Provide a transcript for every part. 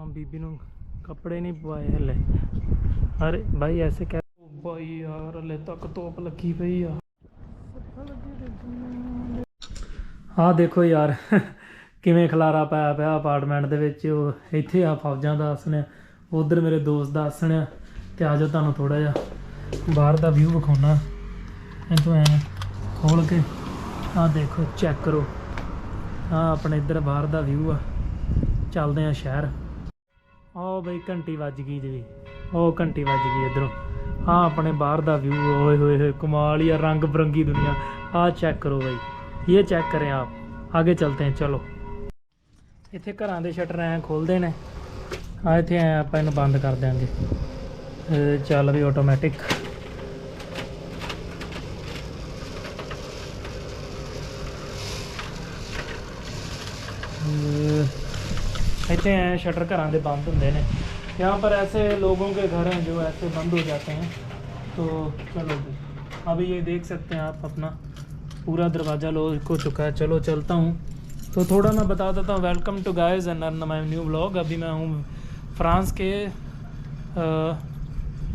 ਹਾਂ, ਬੀਬੀ ਨੂੰ ਕੱਪੜੇ ਨਹੀਂ ਪਵਾਏ ਹਲੇ। ਅਰੇ ਭਾਈ ਐਸੇ ਕਹਿ ਭਾਈ ਯਾਰ, ਹਲੇ ਤੱਕ ਤੋਪ ਲੱਗੀ ਪਈ ਆ। ਆਹ ਦੇਖੋ ਯਾਰ, ਕਿਵੇਂ ਖਲਾਰਾ ਪਾਇਆ ਪਿਆ ਅਪਾਰਟਮੈਂਟ ਦੇ ਵਿੱਚ। ਉਹ ਇੱਥੇ ਆ ਫੌਜਾਂ ਦਾ ਆਸਣ ਉਧਰ ਮੇਰੇ ਦੋਸਤ ਦਾ ਆਸਣ ਆ, ਤੇ ਆਜੋ ਤੁਹਾਨੂੰ ਥੋੜਾ ਜਿਹਾ ਬਾਹਰ ਦਾ ਵਿਊ ਵਿਖਾਉਣਾ। ਇਤੋਂ ਐ ਖੋਲ ਕੇ ਆਹ ਦੇਖੋ ਚੈੱਕ ਕਰੋ। ਆਹ ਆਪਣੇ ਇੱਧਰ ਬਾਹਰ ਦਾ ਵਿਊ ਆ। ਚੱਲਦੇ ਆ ਸ਼ਹਿਰ। ਆਹ ਬਈ ਘੰਟੀ ਵੱਜ ਗਈ ਜੀ। ਉਹ ਘੰਟੀ ਵੱਜ ਗਈ ਇਧਰੋਂ। ਆਹ ਆਪਣੇ ਬਾਹਰ ਦਾ ਵਿਊ ਓਏ ਹੋਏ ਹੋਏ, ਕਮਾਲ ਹੀ ਆ ਰੰਗ ਬਰੰਗੀ ਦੁਨੀਆ। ਆਹ ਚੈੱਕ ਕਰੋ ਬਈ। ਇਹ ਚੈੱਕ ਕਰੇ ਆਪ। ਆਗੇ ਚਲਤੇ हैं ਚਲੋ। ਇੱਥੇ ਘਰਾਂ ਦੇ ਸ਼ਟਰ ਐ ਖੋਲਦੇ ਨੇ। ਆ ਇੱਥੇ ਐ ਆਪਾਂ ਇਹਨੂੰ ਬੰਦ ਕਰ ਦਿਆਂਗੇ। ਚੱਲ ਵੀ ਆਟੋਮੈਟਿਕ इतने हैं शटर घर के बंद होंगे ने। यहाँ पर ऐसे लोगों के घर हैं जो ऐसे बंद हो जाते हैं। तो चलो अभी ये देख सकते हैं आप अपना पूरा दरवाज़ा लो हो चुका है। चलो चलता हूँ। तो थोड़ा मैं बता देता हूँ welcome to guys and earn my new blog अभी मैं हूँ फ्रांस के आ,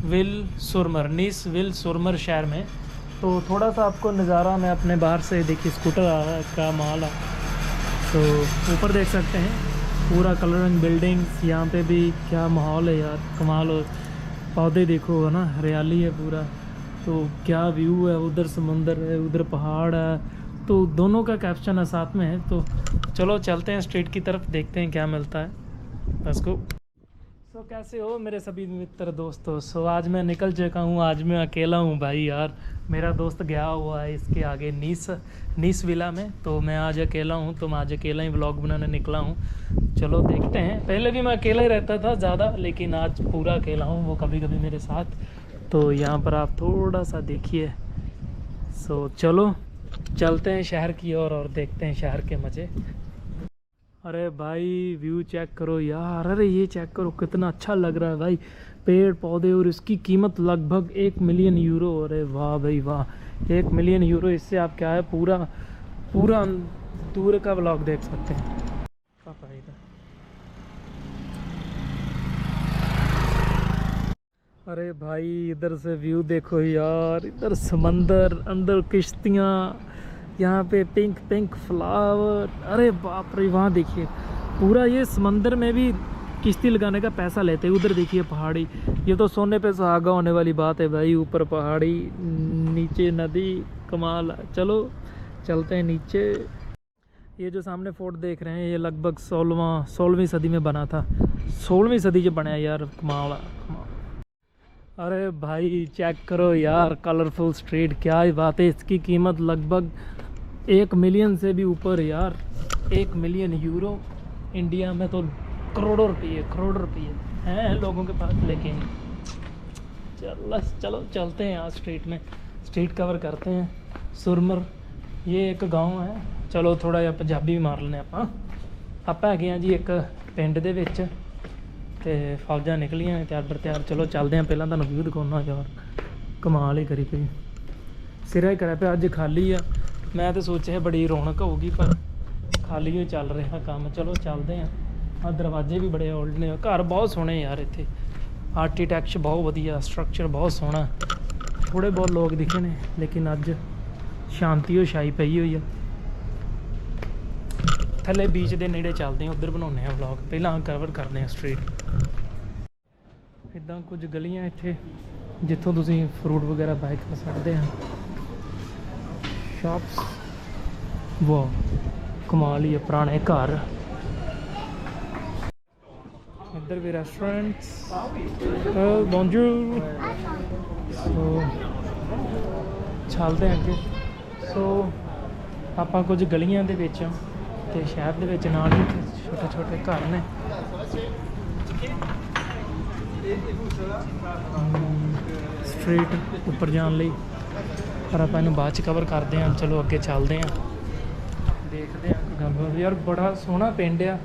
विल सुरमर नीस विल सुरमर शहर में। तो थोड़ा सा आपको नज़ारा मैं अपने बाहर से देखिए स्कूटर का माल तो ऊपर देख सकते हैं। पूरा कलर एंड बिल्डिंग्स, यहाँ पे भी क्या माहौल है यार, कमाल। और पौधे देखो, है ना, हरियाली है पूरा। तो क्या व्यू है, उधर समंदर है, उधर पहाड़ है। तो दोनों का कैप्शन है, साथ में है। तो चलो, चलते हैं स्ट्रीट की तरफ़, देखते हैं क्या मिलता है। बस को सो कैसे हो मेरे सभी मित्र दोस्तों? सो आज मैं निकल चुका हूँ आज मैं अकेला हूँ भाई यार। मेरा दोस्त गया हुआ है इसके आगे नीस नीस विला में। तो मैं आज अकेला हूँ तो मैं आज अकेला ही ब्लॉग बनाने निकला हूँ। चलो देखते हैं। पहले भी मैं अकेला ही रहता था ज़्यादा लेकिन आज पूरा अकेला हूँ वो कभी कभी मेरे साथ। तो यहाँ पर आप थोड़ा सा देखिए। सो चलो चलते हैं शहर की ओर और, और देखते हैं शहर के मज़े। अरे भाई व्यू चेक करो यार। अरे ये चेक करो, कितना अच्छा लग रहा है भाई। पेड़, पौधे और इसकी कीमत लगभग एक मिलियन यूरो अरे वाह भाई वाह, एक मिलियन यूरो इससे आप क्या है, पूरा पूरा दूर का ब्लॉग देख सकते हैं। अरे भाई, इधर से व्यू देखो यार, इधर समंदर, अंदर किश्तियाँ। यहाँ पे पिंक पिंक फ्लावर अरे बाप रे, वहाँ देखिए। पूरा ये समंदर में भी किश्ती लगाने का पैसा लेते हैं। उधर देखिए पहाड़ी। ये तो सोने पे सुहागा होने वाली बात है भाई। ऊपर पहाड़ी, नीचे नदी, कमाल। चलो, चलते हैं नीचे। ये जो सामने फोर्ट देख रहे हैं, ये लगभग सोलहवां सोलहवीं सदी में बना था। सोलहवीं सदी जो बना यार, कमाल अरे भाई चेक करो यार कलरफुल स्ट्रीट क्या ही बात है, इसकी कीमत लगभग एक मिलियन से भी ऊपर है यार एक मिलियन यूरो इंडिया में तो करोड़ों रुपये करोड़ों रुपये हैं लोगों के पास लेकिन चल चलो चलते हैं यहाँ स्ट्रीट में स्ट्रीट कवर करते हैं सुरमर ये ਇੱਕ ਗਾਉਂ ਹੈ ਚਲੋ ਥੋੜਾ ਜਿਹਾ ਪੰਜਾਬੀ ਵੀ ਮਾਰ ਲੈਨੇ ਆਪਾਂ ਆਪਾਂ ਹੈਗੇ ਆ ਜੀ ਇੱਕ ਪਿੰਡ ਦੇ ਵਿੱਚ ਤੇ ਫੌਜਾਂ ਨਿਕਲੀਆਂ ਨੇ ਤਿਆਰ ਬਰ ਤਿਆਰ ਚਲੋ ਚੱਲਦੇ ਆਂ ਪਹਿਲਾਂ ਤੁਹਾਨੂੰ ਵਿਊ ਦਿਖਾਉਣਾ ਯਾਰ ਕਮਾਲ ਹੀ ਕਰੀ ਪਈ ਸਿਰਾ ਹੀ ਕਰਿਆ ਪਿਆ ਅੱਜ ਖਾਲੀ ਆ ਮੈਂ ਤਾਂ ਸੋਚਿਆ ਬੜੀ ਰੌਣਕ ਹੋਊਗੀ, ਪਰ ਖਾਲੀ ਹੋ ਚੱਲ ਰਿਹਾ ਕੰਮ। ਚਲੋ, ਚੱਲਦੇ ਆਂ। ਆ ਦਰਵਾਜ਼ੇ ਵੀ ਬੜੇ ਓਲਡ ਨੇ। ਘਰ ਬਹੁਤ ਸੋਹਣੇ ਯਾਰ ਇੱਥੇ। ਆਰਕੀਟੈਕਚਰ ਬਹੁਤ ਵਧੀਆ ਸਟਰਕਚਰ ਬਹੁਤ ਸੋਹਣਾ। ਥੋੜੇ ਬਹੁਤ ਲੋਕ ਦਿਖੇ ਨੇ, ਲੇਕਿਨ ਅੱਜ ਸ਼ਾਂਤੀ ਹੋ ਛਾਈ ਪਈ ਹੋਈ ਆ। ਥੱਲੇ ਬੀਚ ਦੇ ਨੇੜੇ ਚੱਲਦੇ ਆ, ਉਧਰ ਬਣਾਉਂਦੇ ਆ ਵਲੌਗ ਪਹਿਲਾਂ ਕਵਰ ਕਰਦੇ ਆ ਸਟਰੀਟ ਇਦਾਂ ਕੁਝ ਗਲੀਆਂ ਇੱਥੇ, ਜਿੱਥੋਂ ਤੁਸੀਂ ਫਰੂਟ ਵਗੈਰਾ ਬਾਈ ਕਰ ਸਕਦੇ ਆ। ਸ਼ਾਪਸ ਵਾਹ ਕਮਾਲ ਹੀ ਆ ਪੁਰਾਣੇ ਘਰ ਇੱਧਰ ਵੀ ਰੈਸਟੋਰੈਂਟਸ ਬੋਨਜੂਰ ਸੋ ਚੱਲਦੇ ਹਾਂ ਅੱਗੇ ਸੋ ਆਪਾਂ ਕੁਝ ਗਲੀਆਂ ਦੇ ਵਿੱਚ ਤੇ ਸ਼ਹਿਰ ਦੇ ਵਿੱਚ ਨਾਲ ਹੀ ਛੋਟੇ ਛੋਟੇ ਘਰ ਨੇ ਸਟਰੀਟ ਉੱਪਰ ਜਾਣ ਲਈ ਪਰ ਆਪਾਂ ਇਹਨੂੰ ਬਾਅਦ ਚ ਕਵਰ ਕਰਦੇ ਹਾਂ, ਚਲੋ ਅੱਗੇ ਚੱਲਦੇ ਹਾਂ। ਦੇਖਦੇ ਹਾਂ ਕੋਈ ਗੱਲਬਾਤ ਯਾਰ ਬੜਾ ਸੋਹਣਾ ਪਿੰਡ ਆ।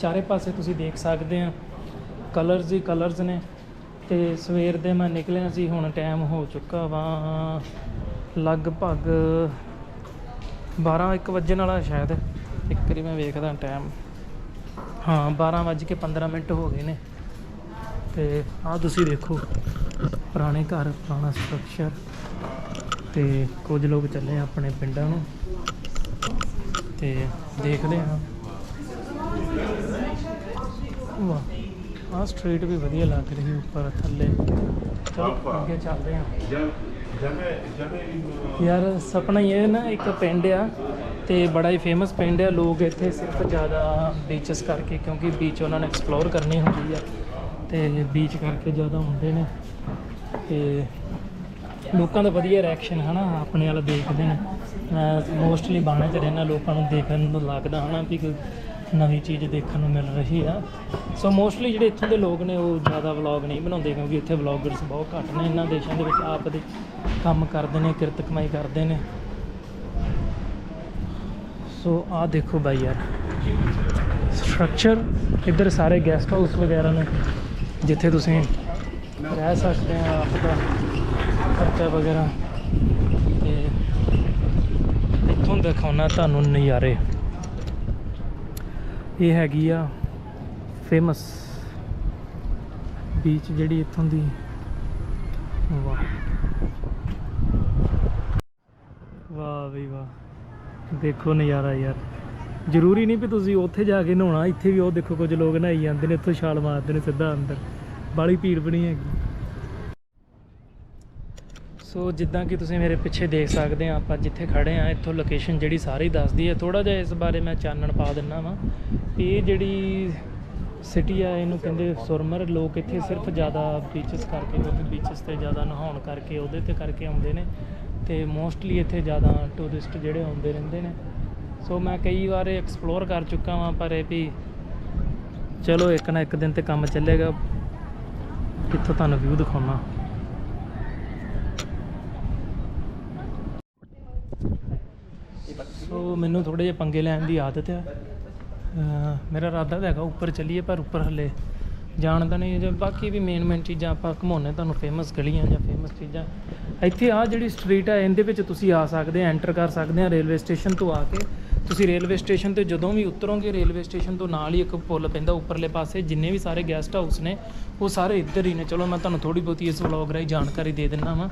ਚਾਰੇ ਪਾਸੇ ਤੁਸੀਂ ਦੇਖ ਸਕਦੇ ਆ ਕਲਰਸ ਹੀ ਕਲਰਸ ਨੇ। ਤੇ ਸਵੇਰ ਦੇ ਮੈਂ ਨਿਕਲਿਆ ਸੀ, ਹੁਣ ਟਾਈਮ ਹੋ ਚੁੱਕਾ ਵਾ। ਲਗਭਗ 12 1 ਵਜੇ ਵਾਲਾ ਸ਼ਾਇਦ। ਇੱਕ ਵਾਰੀ ਮੈਂ ਵੇਖਦਾ ਟਾਈਮ ਹਾਂ 12 ਵੱਜ ਕੇ 15 ਮਿੰਟ ਹੋ ਗਏ ਨੇ। ਤੇ ਆਹ ਤੁਸੀਂ ਦੇਖੋ, ਪੁਰਾਣੇ ਘਰ, ਪੁਰਾਣਾ ਸਟਰਕਚਰ ਤੇ ਕੁਝ ਲੋਕ ਚੱਲੇ ਆ ਆਪਣੇ ਪਿੰਡਾਂ ਨੂੰ। ਤੇ ਦੇਖਦੇ ਹਾਂ ਵਾਹ, ਆਹ ਸਟਰੀਟ ਵੀ ਵਧੀਆ ਲੱਗ ਰਹੀ ਉੱਪਰ, ਥੱਲੇ। ਚਲੋ, ਅੱਗੇ ਚੱਲਦੇ ਹਾਂ ਯਾਰ, ਸਪਨਾ ਇਹ ਨਾ, ਇੱਕ ਪਿੰਡ ਆ ਤੇ ਬੜਾ ਹੀ ਫੇਮਸ ਪਿੰਡ ਆ। ਲੋਕ ਇੱਥੇ ਸਿਰਫ ਜ਼ਿਆਦਾ ਬੀਚਸ ਕਰਕੇ, ਕਿਉਂਕਿ ਬੀਚ ਉਹਨਾਂ ਨੇ ਐਕਸਪਲੋਰ ਕਰਨੀ ਹੁੰਦੀ ਆ। ਤੇ ਬੀਚ ਕਰਕੇ ਜ਼ਿਆਦਾ ਹੁੰਦੇ ਨੇ। ਤੇ ਲੋਕਾਂ ਦਾ ਵਧੀਆ ਰਿਐਕਸ਼ਨ ਹਨਾ, ਆਪਣੇ ਵਾਲਾ ਦੇਖਦੇ ਨੇ। ਮੈਂ ਮੋਸਟਲੀ ਬਾਣੇ 'ਚ ਰਹਿਣਾ ਲੋਕਾਂ ਨੂੰ ਦੇਖਣ ਨੂੰ ਲੱਗਦਾ ਹਨਾ ਵੀ ਕੋਈ ਨਵੀਂ ਚੀਜ਼ ਦੇਖਣ ਨੂੰ ਮਿਲ ਰਹੀ ਆ। ਸੋ ਮੋਸਟਲੀ ਜਿਹੜੇ ਇੱਥੋਂ ਦੇ ਲੋਕ ਨੇ, ਉਹ ਜ਼ਿਆਦਾ ਵਲੌਗ ਨਹੀਂ ਬਣਾਉਂਦੇ ਕਿਉਂਕਿ ਇੱਥੇ ਵਲੌਗਰਸ ਬਹੁਤ ਘੱਟ ਨੇ। ਇਹਨਾਂ ਦੇਸ਼ਾਂ ਦੇ ਵਿੱਚ ਆਪ ਦੇ ਕੰਮ ਕਰਦੇ ਨੇ, ਕਿਰਤ ਕਮਾਈ ਕਰਦੇ ਨੇ। ਸੋ ਆਹ ਦੇਖੋ ਬਾਈ ਯਾਰ। ਸਟਰਕਚਰ ਇੱਧਰ ਸਾਰੇ ਗੈਸਟ ਹਾਊਸ ਵਗੈਰਾ ਨੇ, ਜਿੱਥੇ ਤੁਸੀਂ ਰਹਿ ਸਕਦੇ ਆ ਆਪਦਾ ਖਰਚਾ ਵਗੈਰਾ ਤੇ ਇੱਥੋਂ ਦਿਖਾਉਣਾ ਤੁਹਾਨੂੰ ਨਜ਼ਾਰੇ। ਇਹ ਹੈਗੀ ਆ ਫੇਮਸ ਬੀਚ ਜਿਹੜੀ ਇੱਥੋਂ ਦੀ। ਵਾਹ। ਵਾਹ ਵੀ ਵਾਹ। ਦੇਖੋ ਨਜ਼ਾਰਾ ਯਾਰ। ਜ਼ਰੂਰੀ ਨਹੀਂ ਵੀ ਤੁਸੀਂ ਉੱਥੇ ਜਾ ਕੇ ਨਹਾਉਣਾ, ਇੱਥੇ ਵੀ ਉਹ ਦੇਖੋ ਕੁਝ ਲੋਕ ਨਹਾਈ ਜਾਂਦੇ ਨੇ, ਇੱਥੋਂ ਛਾਲ ਮਾਰਦੇ ਨੇ ਸਿੱਧਾ ਅੰਦਰ। ਬਾਲੀ ਭੀੜ ਬਣੀ ਹੈਗੀ। ਸੋ ਜਿੱਦਾਂ ਕਿ ਤੁਸੀਂ ਮੇਰੇ ਪਿੱਛੇ ਦੇਖ ਸਕਦੇ ਆ, ਆਪਾਂ ਜਿੱਥੇ ਖੜੇ ਆ, ਇੱਥੋਂ ਲੋਕੇਸ਼ਨ ਜਿਹੜੀ ਸਾਰੀ ਦੱਸਦੀ ਹੈ ਥੋੜਾ ਜਿਹਾ ਇਸ ਬਾਰੇ ਮੈਂ ਚਾਨਣ ਪਾ ਦਿੰਨਾ ਵਾਂ ਵੀ ਇਹ ਜਿਹੜੀ ਸਿਟੀ ਆ, ਇਹਨੂੰ ਕਹਿੰਦੇ ਸੁਰਮਰ। ਲੋਕ ਇੱਥੇ ਸਿਰਫ ਜ਼ਿਆਦਾ ਬੀਚਸ ਕਰਕੇ, ਕਿਉਂਕਿ ਬੀਚਸ ਤੇ ਜ਼ਿਆਦਾ ਨਹਾਉਣ ਕਰਕੇ, ਉਹਦੇ ਤੇ ਕਰਕੇ ਆਉਂਦੇ ਨੇ ਤੇ ਮੋਸਟਲੀ ਇੱਥੇ ਜ਼ਿਆਦਾ ਟੂਰਿਸਟ ਜਿਹੜੇ ਆਉਂਦੇ ਰਹਿੰਦੇ ਨੇ। ਸੋ ਮੈਂ ਕਈ ਵਾਰ ਐਕਸਪਲੋਰ ਕਰ ਚੁੱਕਾ ਵਾਂ, ਪਰ ਇਹ ਵੀ ਚਲੋ ਇੱਕ ਨਾ ਇੱਕ ਦਿਨ ਤੇ ਕੰਮ ਚੱਲੇਗਾ। ਕਿੱਥੋਂ ਤੁਹਾਨੂੰ ਵਿਊ ਦਿਖਾਉਣਾ। ਸੋ ਮੈਨੂੰ ਥੋੜੇ ਜਿਹੇ ਪੰਗੇ ਲੈਣ ਦੀ ਆਦਤ ਆ। ਮੇਰਾ ਇਰਾਦਾ ਤਾਂ ਹੈਗਾ ਉੱਪਰ ਚੱਲੀਏ, ਪਰ ਉੱਪਰ ਹਲੇ ਜਾਣ ਦਾ ਨਹੀਂ। ਜੇ ਬਾਕੀ ਵੀ ਮੇਨ ਮੇਨ ਚੀਜ਼ਾਂ ਆਪਾਂ ਘਮਾਉਣੇ ਤੁਹਾਨੂੰ ਫੇਮਸ ਗਲੀਆਂ ਜਾਂ ਫੇਮਸ ਚੀਜ਼ਾਂ। ਇੱਥੇ ਆ ਜਿਹੜੀ ਸਟਰੀਟ ਹੈ ਇਹਦੇ ਵਿੱਚ ਤੁਸੀਂ ਆ ਸਕਦੇ ਆ ਐਂਟਰ ਕਰ ਸਕਦੇ ਆ ਰੇਲਵੇ ਸਟੇਸ਼ਨ ਤੋਂ ਆ ਕੇ। ਤੁਸੀਂ ਰੇਲਵੇ ਸਟੇਸ਼ਨ ਤੇ ਜਦੋਂ ਵੀ ਉਤਰੋਗੇ ਰੇਲਵੇ ਸਟੇਸ਼ਨ ਤੋਂ ਨਾਲ ਹੀ ਇੱਕ ਪੁਲ ਪੈਂਦਾ ਉੱਪਰਲੇ ਪਾਸੇ। ਜਿੰਨੇ ਵੀ ਸਾਰੇ ਗੈਸਟ ਹਾਊਸ ਨੇ, ਉਹ ਸਾਰੇ ਇੱਧਰ ਹੀ ਨੇ। ਚਲੋ, ਮੈਂ ਤੁਹਾਨੂੰ ਥੋੜੀ ਬਹੁਤੀ ਇਸ ਵਲੌਗ ਰਾਹੀਂ ਜਾਣਕਾਰੀ ਦੇ ਦਿੰਦਾ ਵਾਂ।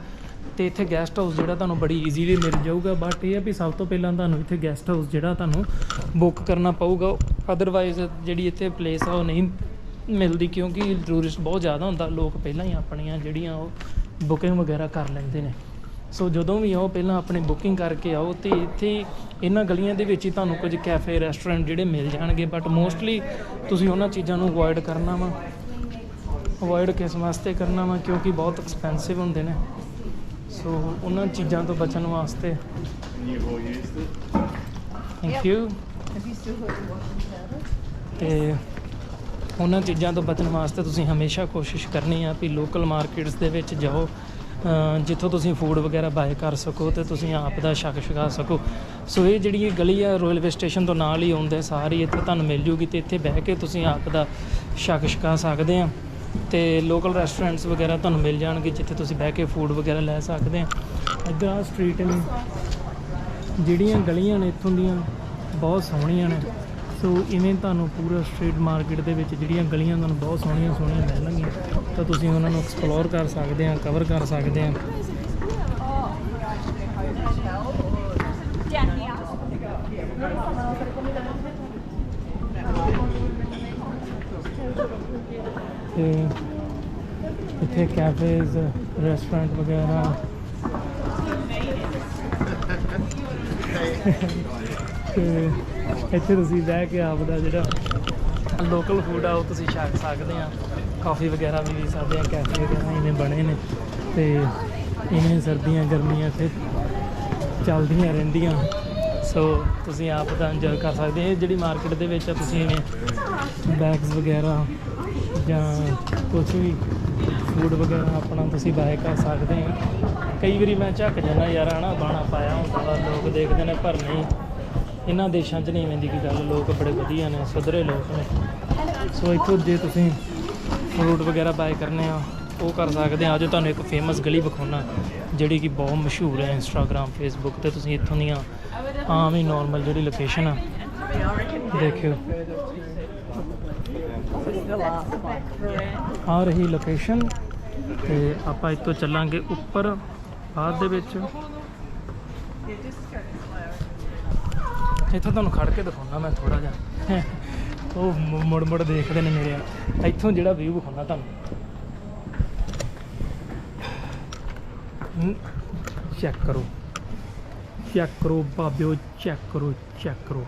ਤੇ ਇੱਥੇ ਗੈਸਟ ਹਾਊਸ ਜਿਹੜਾ ਤੁਹਾਨੂੰ ਬੜੀ ਈਜ਼ੀਲੀ ਮਿਲ ਜਾਊਗਾ ਬਟ ਇਹ ਆ ਵੀ ਸਭ ਤੋਂ ਪਹਿਲਾਂ ਤੁਹਾਨੂੰ ਇੱਥੇ ਗੈਸਟ ਹਾਊਸ ਜਿਹੜਾ ਤੁਹਾਨੂੰ ਬੁੱਕ ਕਰਨਾ ਪਊਗਾ। ਅਦਰਵਾਈਜ਼ ਜਿਹੜੀ ਇੱਥੇ ਪਲੇਸ ਆ ਉਹ ਨਹੀਂ ਮਿਲਦੀ ਕਿਉਂਕਿ ਟੂਰਿਸਟ ਬਹੁਤ ਜ਼ਿਆਦਾ ਹੁੰਦਾ। ਲੋਕ ਪਹਿਲਾਂ ਹੀ ਆਪਣੀਆਂ ਜਿਹੜੀਆਂ ਉਹ ਬੁਕਿੰਗ ਵਗੈਰਾ ਕਰ ਲੈਂਦੇ ਨੇ। ਸੋ ਜਦੋਂ ਵੀ ਆਓ, ਪਹਿਲਾਂ ਆਪਣੀ ਬੁਕਿੰਗ ਕਰਕੇ ਆਓ ਤੇ ਇੱਥੇ ਇਹਨਾਂ ਗਲੀਆਂ ਦੇ ਵਿੱਚ ਹੀ ਤੁਹਾਨੂੰ ਕੁਝ ਕੈਫੇ ਰੈਸਟੋਰੈਂਟ ਜਿਹੜੇ ਮਿਲ ਜਾਣਗੇ। ਬਟ ਮੋਸਟਲੀ ਤੁਸੀਂ ਉਹਨਾਂ ਚੀਜ਼ਾਂ ਨੂੰ ਅਵੋਇਡ ਕਰਨਾ ਵਾ। ਅਵੋਇਡ ਕਿਸ ਵਾਸਤੇ ਕਰਨਾ ਵਾ? ਕਿਉਂਕਿ ਬਹੁਤ ਐਕਸਪੈਂਸਿਵ ਹੁੰਦੇ ਨੇ। ਸੋ ਉਹਨਾਂ ਚੀਜ਼ਾਂ ਤੋਂ ਬਚਣ ਵਾਸਤੇ ਥੈਂਕ ਯੂ ਤੇ ਉਹਨਾਂ ਚੀਜ਼ਾਂ ਤੋਂ ਬਚਣ ਵਾਸਤੇ ਤੁਸੀਂ ਹਮੇਸ਼ਾ ਕੋਸ਼ਿਸ਼ ਕਰਨੀ ਆ ਵੀ ਲੋਕਲ ਮਾਰਕੀਟਸ ਦੇ ਵਿੱਚ ਜਾਓ ਜਿੱਥੋਂ ਤੁਸੀਂ ਫੂਡ ਵਗੈਰਾ ਬਾਏ ਕਰ ਸਕੋ ਤੇ ਤੁਸੀਂ ਆਪ ਦਾ ਸ਼ੱਕ ਛਕਾ ਸਕੋ। ਸੋ ਇਹ ਜਿਹੜੀ ਗਲੀ ਆ ਰੇਲਵੇ ਸਟੇਸ਼ਨ ਤੋਂ ਨਾਲ ਹੀ ਆਉਂਦੇ, ਸਾਰੀ ਇੱਥੇ ਤੁਹਾਨੂੰ ਮਿਲ ਜੂਗੀ ਤੇ ਇੱਥੇ ਬਹਿ ਕੇ ਤੁਸੀਂ ਆਪ ਦਾ ਸ਼ੱਕ ਛਕਾ ਸਕਦੇ ਆ। ਤੇ ਲੋਕਲ ਰੈਸਟੋਰੈਂਟਸ ਵਗੈਰਾ ਤੁਹਾਨੂੰ ਮਿਲ ਜਾਣਗੇ, ਜਿੱਥੇ ਤੁਸੀਂ ਬਹਿ ਕੇ ਫੂਡ ਵਗੈਰਾ ਲੈ ਸਕਦੇ ਆ ਇੱਧਰ ਆ ਸਟਰੀਟ ਨੇ। ਜਿਹੜੀਆਂ ਗਲੀਆਂ ਨੇ ਇੱਥੋਂ ਦੀਆਂ, ਬਹੁਤ ਸੋਹਣੀਆਂ ਨੇ। ਸੋ ਇਵੇਂ ਤੁਹਾਨੂੰ ਪੂਰਾ ਸਟਰੀਟ ਮਾਰਕੀਟ ਦੇ ਵਿੱਚ ਜਿਹੜੀਆਂ ਗਲੀਆਂ ਤੁਹਾਨੂੰ ਬਹੁਤ ਸੋਹਣੀਆਂ ਸੋਹਣੀਆਂ ਮਿਲਣਗੀਆਂ, ਤਾਂ ਤੁਸੀਂ ਉਹਨਾਂ ਨੂੰ ਐਕਸਪਲੋਰ ਕਰ ਸਕਦੇ ਆ ਕਵਰ ਕਰ ਸਕਦੇ ਆ। ਤੇ ਇੱਥੇ ਕੈਫੇਜ਼ ਰੈਸਟੋਰੈਂਟ ਵਗੈਰਾ। ਤੇ ਇੱਥੇ ਤੁਸੀਂ ਬਹਿ ਕੇ ਆਪ ਦਾ ਜਿਹੜਾ ਲੋਕਲ ਫੂਡ ਆ, ਉਹ ਤੁਸੀਂ ਛਕ ਸਕਦੇ ਆ। ਕਾਫੀ ਵਗੈਰਾ ਵੀ ਪੀ ਸਕਦੇ ਆ ਕੈਫੇ ਵਗੈਰਾ ਇਵੇਂ ਬਣੇ ਨੇ। ਤੇ ਇਵੇਂ ਸਰਦੀਆਂ, ਗਰਮੀਆਂ ਇੱਥੇ ਚੱਲਦੀਆਂ ਰਹਿੰਦੀਆਂ। ਸੋ ਤੁਸੀਂ ਆਪ ਦਾ ਇੰਜੋਏ ਕਰ ਸਕਦੇ ਇਹ ਜਿਹੜੀ ਮਾਰਕੀਟ ਦੇ ਵਿੱਚ ਆ, ਤੁਸੀਂ ਇਵੇਂ ਬੈਗਸ ਵਗੈਰਾ ਜਾਂ ਕੁਝ ਵੀ ਫੂਡ ਵਗੈਰਾ ਆਪਣਾ ਤੁਸੀਂ ਬਾਏ ਕਰ ਸਕਦੇ ਆ ਕਈ ਵਾਰੀ ਮੈਂ ਝੱਕ ਜਾਂਦਾ ਯਾਰ, ਹਨਾ ਬਾਣਾ ਪਾਇਆ ਹੁੰਦਾ ਵਾ, ਲੋਕ ਦੇਖਦੇ ਨੇ ਪਰ ਨਹੀਂ। ਇਹਨਾਂ ਦੇਸ਼ਾਂ 'ਚ ਨਹੀਂ ਐਵੇਂ ਦੀ ਗੱਲ, ਲੋਕ ਬੜੇ ਵਧੀਆ ਨੇ, ਸੁਧਰੇ ਲੋਕ ਨੇ। ਸੋ ਇੱਥੋਂ ਜੇ ਤੁਸੀਂ ਫਰੂਟ ਵਗੈਰਾ ਬਾਏ ਕਰਨੇ ਆ, ਉਹ ਕਰ ਸਕਦੇ ਆ। ਅੱਜ ਤੁਹਾਨੂੰ ਇੱਕ ਫੇਮਸ ਗਲੀ ਵਿਖਾਉਣਾ, ਜਿਹੜੀ ਕਿ ਬਹੁਤ ਮਸ਼ਹੂਰ ਹੈ ਇੰਸਟਾਗ੍ਰam ਫੇਸਬੁੱਕ ਤੇ। ਤੁਸੀਂ ਇੱਥੋਂ ਦੀਆਂ ਆਮ ਹੀ ਨਾਰਮਲ ਜਿਹੜੀ ਲੋਕੇਸ਼ਨ ਆ, ਦੇਖਿਓ। ਆ ਰਹੀ ਲੋਕੇਸ਼ਨ ਤੇ ਆਪਾਂ ਇੱਥੋਂ ਚੱਲਾਂਗੇ ਉੱਪਰ, ਬਾਅਦ ਦੇ ਵਿੱਚ। ਇੱਥੋਂ ਤੁਹਾਨੂੰ ਖੜ ਕੇ ਦਿਖਾਉਣਾ ਮੈਂ ਥੋੜਾ ਜਿਹਾ। ਉਹ ਮੁੜ ਮੁੜ ਦੇਖਦੇ ਨੇ ਮੇਰੇ ਵੱਲ ਇੱਥੋਂ ਜਿਹੜਾ ਵਿਊ ਵਿਖਾਉਣਾ ਤੁਹਾਨੂੰ। ਚੈੱਕ ਕਰੋ। ਚੈੱਕ ਕਰੋ ਬਾਬਿਓ ਚੈੱਕ ਕਰੋ ਚੈੱਕ ਕਰੋ।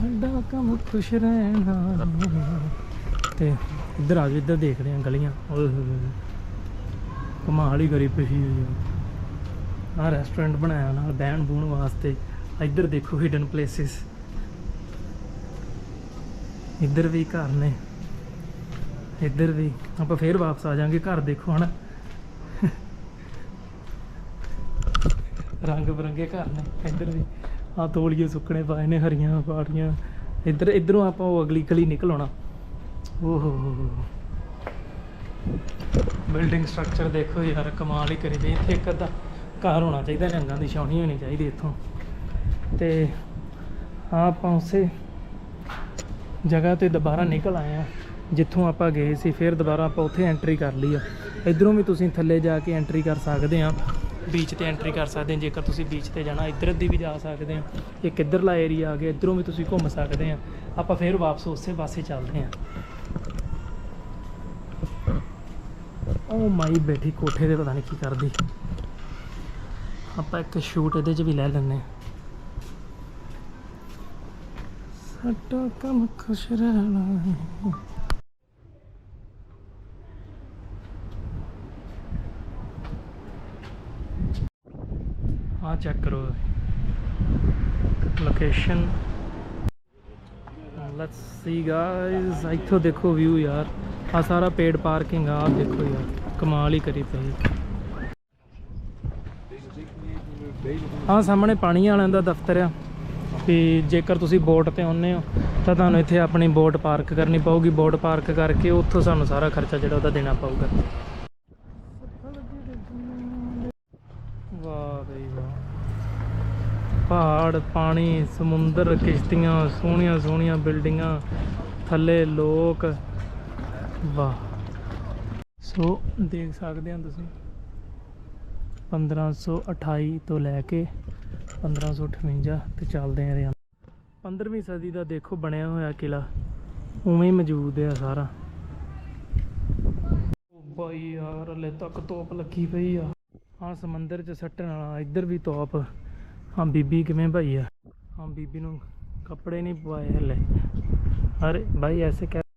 ਸਾਡਾ ਕੰਮ ਖੁਸ਼ ਰਹਿਣਾ ਤੇ ਇੱਧਰ ਆ ਜਾਓ, ਇੱਧਰ ਦੇਖਦੇ ਆ ਗਲੀਆਂ। ਓਏ ਹੋਏ ਕਮਾਲ ਹੀ ਕਰੀ ਪਈ ਹੋਈ ਆ ਰੈਸਟੋਰੈਂਟ ਬਣਾਇਆ ਨਾਲ ਬਹਿਣ ਬੂਣ ਵਾਸਤੇ। ਇੱਧਰ ਦੇਖੋ ਹਿਡਨ ਪਲੇਸਿਸ ਇੱਧਰ ਵੀ ਘਰ ਨੇ। ਇੱਧਰ ਵੀ। ਆਪਾਂ ਫੇਰ ਵਾਪਸ ਆ ਜਾਾਂਗੇ, ਘਰ ਦੇਖੋ ਹਨਾ। ਰੰਗ ਬਰੰਗੇ ਘਰ ਨੇ, ਇੱਧਰ ਵੀ। ਆ ਤੋਲੀਏ ਸੁੱਕਣੇ ਪਾਏ ਨੇ, ਹਰੀਆਂ ਪਾੜੀਆਂ। ਇੱਧਰ, ਇੱਧਰੋਂ ਆਪਾਂ ਉਹ ਅਗਲੀ ਗਲੀ ਨਿਕਲ ਆਉਣਾ। ਓਹੋ ਬਿਲਡਿੰਗ ਸਟਰਕਚਰ ਦੇਖੋ ਯਾਰ, ਕਮਾਲ ਹੀ ਕਰੀ ਪਈ ਇੱਥੇ ਇੱਕ ਅੱਧਾ ਘਰ ਹੋਣਾ ਚਾਹੀਦਾ, ਰੰਗਾਂ ਦੀ ਛਾਉਣੀ ਹੋਣੀ ਚਾਹੀਦੀ ਇੱਥੋਂ। ਤੇ ਹਾਂ ਆਪਾਂ ਉਸੇ ਜਗ੍ਹਾ ਤੇ ਦੁਬਾਰਾ ਨਿਕਲ ਆਏ ਆ, ਜਿੱਥੋਂ ਆਪਾਂ ਗਏ ਸੀ। ਫਿਰ ਦੁਬਾਰਾ ਆਪਾਂ ਉੱਥੇ ਐਂਟਰੀ ਕਰ ਲਈ ਆ। ਇਧਰੋਂ ਵੀ ਤੁਸੀਂ ਥੱਲੇ ਜਾ ਕੇ ਐਂਟਰੀ ਕਰ ਸਕਦੇ ਆ। ਬੀਚ ਤੇ ਐਂਟਰੀ ਕਰ ਸਕਦੇ ਆ ਜੇਕਰ ਤੁਸੀਂ ਬੀਚ ਤੇ ਜਾਣਾ, ਇੱਧਰ ਦੀ ਵੀ ਜਾ ਸਕਦੇ ਆ ਇੱਕ ਕਿੱਧਰਲਾ ਏਰੀਆ ਆ ਗਿਆ, ਇੱਧਰੋਂ ਵੀ ਤੁਸੀਂ ਘੁੰਮ ਸਕਦੇ ਆ ਆਪਾਂ ਫਿਰ ਵਾਪਸ ਉਸੇ ਪਾਸੇ ਚੱਲਦੇ ਆ ਉਹ ਮਾਈ ਬੈਠੀ ਕੋਠੇ ਤੇ ਪਤਾ ਨਹੀਂ ਕੀ ਕਰਦੀ। ਆਪਾਂ ਇੱਕ ਸ਼ੂਟ ਇਹਦੇ 'ਚ ਵੀ ਲੈ ਲੈਂਦੇ ਹਾਂ। ਸਾਡਾ ਕੰਮ ਖੁਸ਼ ਰਹਿਣਾ ਹੈ। ਆ ਚੈੱਕ ਕਰੋ। ਲੋਕੇਸ਼ਨ ਲੈਟਸ ਸੀ ਗਾਇਸ ਇੱਥੋਂ ਦੇਖੋ ਵਿਊ ਯਾਰ। ਆ ਸਾਰਾ ਪੇਡ ਪਾਰਕਿੰਗ ਆ, ਆਹ ਦੇਖੋ ਯਾਰ। ਕਮਾਲ ਹੀ ਕਰੀ ਪਈ। ਹਾਂ ਸਾਹਮਣੇ ਪਾਣੀ ਵਾਲਿਆਂ ਦਾ ਦਫ਼ਤਰ ਆ। ਵੀ ਜੇਕਰ ਤੁਸੀਂ ਬੋਟ ਤੇ ਆਉਂਦੇ ਹੋ, ਤਾਂ ਤੁਹਾਨੂੰ ਇੱਥੇ ਆਪਣੀ ਬੋਟ ਪਾਰਕ ਕਰਨੀ ਪਊਗੀ। ਬੋਟ ਪਾਰਕ ਕਰਕੇ ਉੱਥੋਂ ਸਾਨੂੰ ਸਾਰਾ ਖਰਚਾ ਜਿਹੜਾ ਉਹਦਾ ਦੇਣਾ ਪਊਗਾ ਵਾਹ ਬਈ ਵਾਹ ਪਹਾੜ, ਪਾਣੀ, ਸਮੁੰਦਰ, ਕਿਸ਼ਤੀਆਂ, ਸੋਹਣੀਆਂ ਸੋਹਣੀਆਂ ਬਿਲਡਿੰਗਾਂ, ਥੱਲੇ ਲੋਕ। ਵਾਹ। ਸੋ, ਦੇਖ ਸਕਦੇ ਹੋ ਤੁਸੀਂ। 1528 ਤੋਂ ਲੈ ਕੇ 1558 ਤੇ ਚੱਲਦੇ ਆ ਰਿਆਂ 15ਵੀਂ ਸਦੀ ਦਾ ਦੇਖੋ, ਬਣਿਆ ਹੋਇਆ ਕਿਲਾ ਉਵੇਂ ਹੀ ਮੌਜੂਦ ਹੈ ਸਾਰਾ। ਬਾਈ ਯਾਰ, ਹਲੇ ਤੱਕ ਤੋਪ ਲੱਗੀ ਪਈ ਆ। ਹਾਂ, ਸਮੁੰਦਰ 'ਚ ਸੱਟਣ ਵਾਲਾ, ਇੱਧਰ ਵੀ ਤੋਪ। ਹਾਂ, ਬੀਬੀ ਕਿਵੇਂ ਭਾਈ ਆ? ਹਾਂ, ਬੀਬੀ ਨੂੰ ਕੱਪੜੇ ਨਹੀਂ ਪਵਾਏ ਹਲੇ। ਅਰੇ ਭਾਈ, ਐਸੇ ਕਹਿ